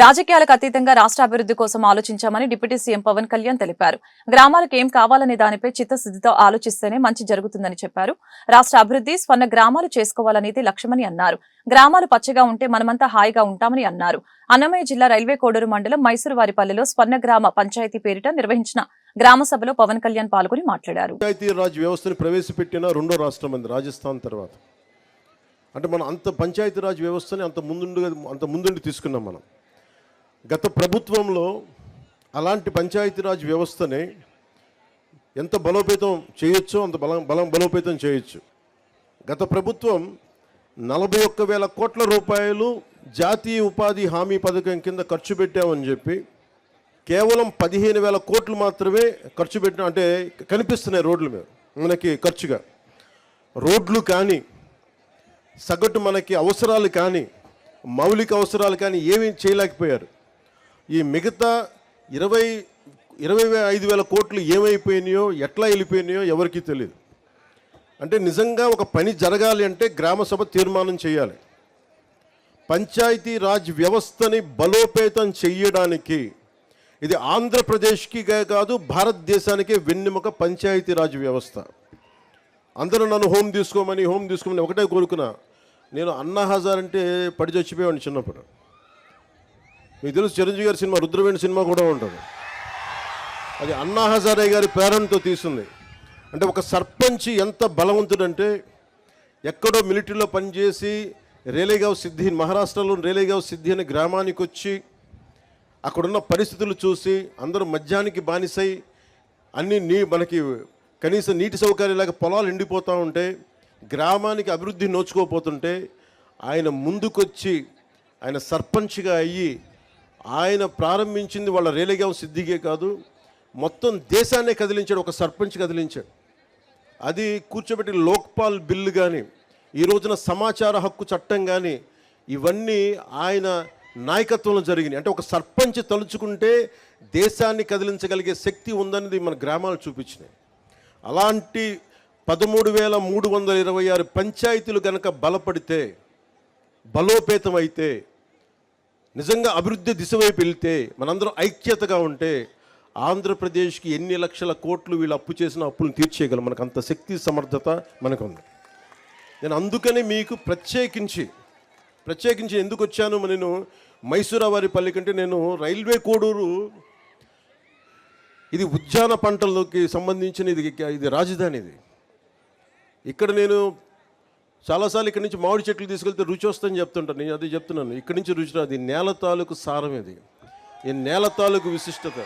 రాజకీయాలకు అతీతంగా రాష్ట్ర అభివృద్ధి కోసం ఆలోచించామని డిప్యూటీ సీఎం పవన్ కళ్యాణ్ తెలిపారు. గ్రామాలకు ఏం కావాలనే దానిపై చిత్తశుద్ధితో ఆలోచిస్తేనే మంచి జరుగుతుందని చెప్పారు. రాష్ట్ర అభివృద్ధి స్వర్ణ గ్రామాలు చేసుకోవాలనేది లక్ష్యమని అన్నారు. గ్రామాలు పచ్చగా ఉంటే మనమంతా హాయిగా ఉంటామని అన్నారు. అన్నమయ్య జిల్లా రైల్వే కోడూరు మండలం మైసూరు వారిపల్లెలో స్వర్ణ గ్రామ పంచాయతీ పేరిట నిర్వహించిన గ్రామ సభలో పవన్ కళ్యాణ్ పాల్గొని మాట్లాడారు. రాజ్ ప్రవేశపెట్టిన రెండో రాష్ట్రం రాజస్థాన్ తర్వాత. అంటే మనం అంత పంచాయతీరాజ్ వ్యవస్థని అంత ముందుండి అంత ముందుండి తీసుకున్నాం మనం. గత ప్రభుత్వంలో అలాంటి పంచాయతీరాజ్ వ్యవస్థని ఎంత బలోపేతం చేయొచ్చో అంత బలం బలం బలోపేతం చేయొచ్చు. గత ప్రభుత్వం నలభై ఒక్క వేల కోట్ల రూపాయలు జాతీయ ఉపాధి హామీ పథకం కింద ఖర్చు పెట్టామని చెప్పి కేవలం పదిహేను వేల కోట్లు మాత్రమే ఖర్చు పెట్టిన అంటే కనిపిస్తున్నాయి రోడ్ల మీద మనకి ఖర్చుగా. రోడ్లు కానీ సగటు మనకి అవసరాలు కానీ మౌలిక అవసరాలు కానీ ఏమీ చేయలేకపోయారు. ఈ మిగతా ఇరవై ఇరవై వే- ఐదు వేల కోట్లు ఏమైపోయినాయో ఎట్లా వెళ్ళిపోయినాయో ఎవరికీ తెలియదు అంటే నిజంగా ఒక పని జరగాలి అంటే గ్రామసభ తీర్మానం చేయాలి. పంచాయతీ రాజ్ వ్యవస్థని బలోపేతం చేయడానికి ఇది ఆంధ్రప్రదేశ్కి కాదు భారతదేశానికే వెన్నెముక పంచాయతీ రాజ్ వ్యవస్థ. అందరూ నన్ను హోమ్ తీసుకోమని హోమ్ తీసుకోమని ఒకటే కోరుకున్నా. నేను అన్నా హజార్ అంటే పడి చచ్చిపోయాను చిన్నప్పుడు. మీకు తెలుసు చిరంజీవి గారి సినిమా రుద్రవేణి సినిమా కూడా ఉంటుంది. అది అన్నా హజారే గారి ప్రేరణతో తీసింది. అంటే ఒక సర్పంచ్ ఎంత బలవంతుడంటే ఎక్కడో మిలిటరీలో పనిచేసి రేలేగావ్ సిద్ధి మహారాష్ట్రలో రేలేగావ్ సిద్ధి అనే గ్రామానికి వచ్చి అక్కడున్న పరిస్థితులు చూసి అందరూ మద్యానికి బానిసై అన్ని నీ మనకి కనీసం నీటి సౌకర్యం లేక పొలాలు ఎండిపోతూ ఉంటే గ్రామానికి అభివృద్ధి నోచుకోపోతుంటే ఆయన ముందుకొచ్చి ఆయన సర్పంచ్గా అయ్యి ఆయన ప్రారంభించింది వాళ్ళ రేలేగావ్ సిద్ధిగే కాదు మొత్తం దేశాన్నే కదిలించాడు ఒక సర్పంచ్ కదిలించాడు. అది కూర్చోబెట్టి లోక్పాల్ బిల్లు కానీ ఈ రోజున సమాచార హక్కు చట్టం కానీ ఇవన్నీ ఆయన నాయకత్వంలో జరిగినాయి. అంటే ఒక సర్పంచ్ తలుచుకుంటే దేశాన్ని కదిలించగలిగే శక్తి ఉందనేది మన గ్రామాలు చూపించినాయి. అలాంటి పదమూడు వేల మూడు వందల ఇరవై ఆరు పంచాయతీలు కనుక బలపడితే బలోపేతం అయితే నిజంగా అభివృద్ధి దిశ వైపు వెళ్తే మనందరం ఐక్యతగా ఉంటే ఆంధ్రప్రదేశ్కి ఎన్ని లక్షల కోట్లు వీళ్ళు అప్పు చేసిన అప్పులను తీర్చేయగలం. మనకు అంత శక్తి సమర్థత మనకు ఉంది నేను అందుకని మీకు ప్రత్యేకించి ప్రత్యేకించి ఎందుకు వచ్చాను? నేను మైసూరావారి పల్లి కంటే నేను రైల్వే కోడూరు ఇది ఉద్యాన పంటలకి సంబంధించిన ఇది ఇది రాజధాని ఇది ఇక్కడ నేను చాలాసార్లు ఇక్కడి నుంచి మామిడి చెట్లు తీసుకెళ్తే రుచి వస్తుందని చెప్తుంటాను నేను అది చెప్తున్నాను. ఇక్కడి నుంచి రుచి రాదు. ఈ నేల తాలూకు సారం ఇది. ఈ నేల తాలూకు విశిష్టత.